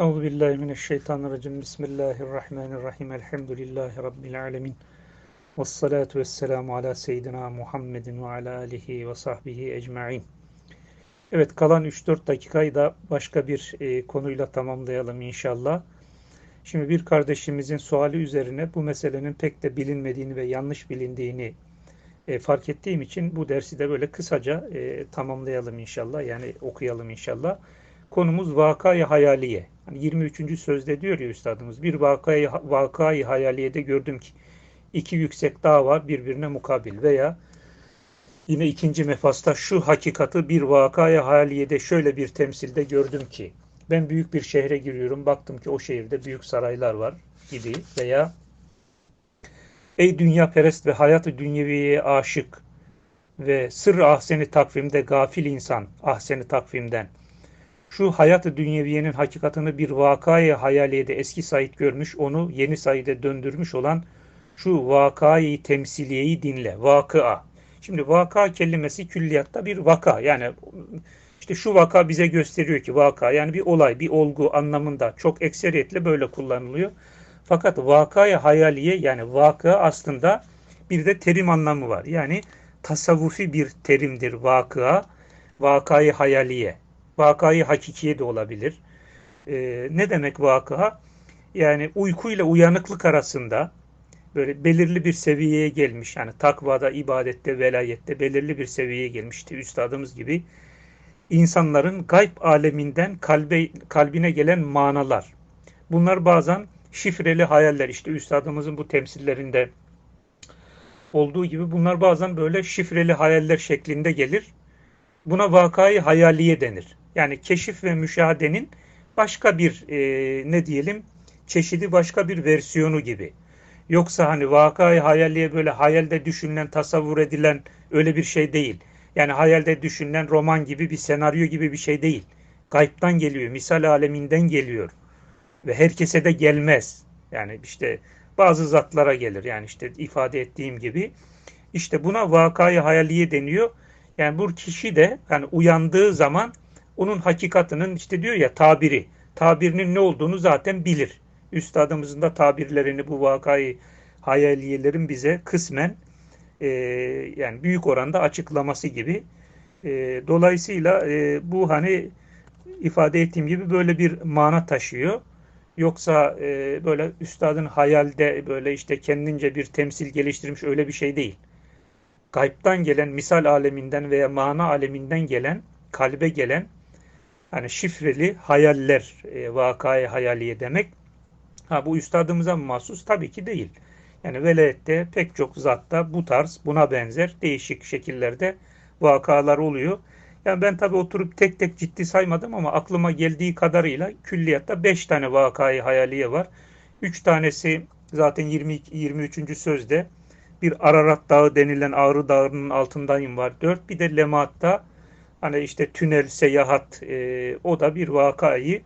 Euzu billahi mineşşeytanirracim. Bismillahirrahmanirrahim. Elhamdülillahi rabbil alamin. Ves salatu vesselamu ala seyyidina Muhammedin ve ala alihi ve sahbihi ecmaîn. Evet, kalan 3-4 dakikayı da başka bir e, konuyla tamamlayalım inşallah. Şimdi bir kardeşimizin suali üzerine bu meselenin pek de bilinmediğini ve yanlış bilindiğini e, fark ettiğim için bu dersi de böyle kısaca e, tamamlayalım inşallah. Yani okuyalım inşallah. Konumuz vakayı hayaliye. Hani 23. sözde diyor ya üstadımız bir vakayı, vakayı hayaliyede gördüm ki iki yüksek dağ var birbirine mukabil veya yine ikinci mefasta şu hakikati bir vakaya haliyede şöyle bir temsilde gördüm ki ben büyük bir şehre giriyorum baktım ki o şehirde büyük saraylar var gibi veya ey dünya perest ve hayatı dünyeviye aşık ve sır ahseni takvimde gafil insan ahseni takvimden şu hayat-ı dünyeviyenin hakikatını bir vakayı hayaliyede eski Said görmüş, onu yeni Said'e döndürmüş olan şu vakayı temsiliyeyi dinle. Vakıa. Şimdi vaka kelimesi külliyatta bir vaka. Yani işte şu vaka bize gösteriyor ki vaka yani bir olay, bir olgu anlamında çok ekseriyetle böyle kullanılıyor. Fakat vakayı hayaliye yani vaka aslında bir de terim anlamı var. Yani tasavvufi bir terimdir vakıa, vakayı hayaliye vakayı hakikiye de olabilir. E, ne demek vaka? Yani uykuyla uyanıklık arasında böyle belirli bir seviyeye gelmiş. Yani takvada, ibadette, velayette belirli bir seviyeye gelmişti üstadımız gibi. insanların gayb aleminden kalbe, kalbine gelen manalar. Bunlar bazen şifreli hayaller. İşte üstadımızın bu temsillerinde olduğu gibi bunlar bazen böyle şifreli hayaller şeklinde gelir. Buna vakayı hayaliye denir. Yani keşif ve müşahedenin başka bir e, ne diyelim çeşidi başka bir versiyonu gibi. Yoksa hani vakayı hayalliye böyle hayalde düşünülen, tasavvur edilen öyle bir şey değil. Yani hayalde düşünülen roman gibi bir senaryo gibi bir şey değil. Gayiptan geliyor, misal aleminden geliyor. Ve herkese de gelmez. Yani işte bazı zatlara gelir. Yani işte ifade ettiğim gibi. İşte buna vakayı hayaliye deniyor. Yani bu kişi de yani uyandığı zaman onun hakikatının işte diyor ya tabiri. Tabirinin ne olduğunu zaten bilir. Üstadımızın da tabirlerini bu vakayı hayaliyelerin bize kısmen e, yani büyük oranda açıklaması gibi. E, dolayısıyla e, bu hani ifade ettiğim gibi böyle bir mana taşıyor. Yoksa e, böyle üstadın hayalde böyle işte kendince bir temsil geliştirmiş öyle bir şey değil. Gaybtan gelen, misal aleminden veya mana aleminden gelen, kalbe gelen hani şifreli hayaller, e, vakayı hayaliye demek. Ha bu üstadımıza mı mahsus? Tabii ki değil. Yani velayette pek çok zatta bu tarz buna benzer değişik şekillerde vakalar oluyor. Yani ben tabii oturup tek tek ciddi saymadım ama aklıma geldiği kadarıyla külliyatta 5 tane vakayı hayaliye var. 3 tanesi zaten 20, 23. sözde bir Ararat Dağı denilen Ağrı Dağı'nın altındayım var. 4 bir de Lemaat'ta Hani işte tünel, seyahat e, o da bir vakayı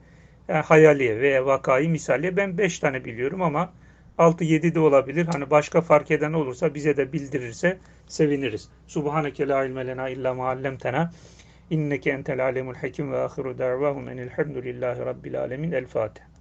yani hayaliye veya vakayı misaliye. Ben beş tane biliyorum ama 6-7 de olabilir. Hani başka fark eden olursa bize de bildirirse seviniriz. Subhaneke la ilme lena illa ma allamtena. İnneke entel alemul hakim ve ahiru da'vahum enilhamdülillahi rabbil alemin. El Fatiha.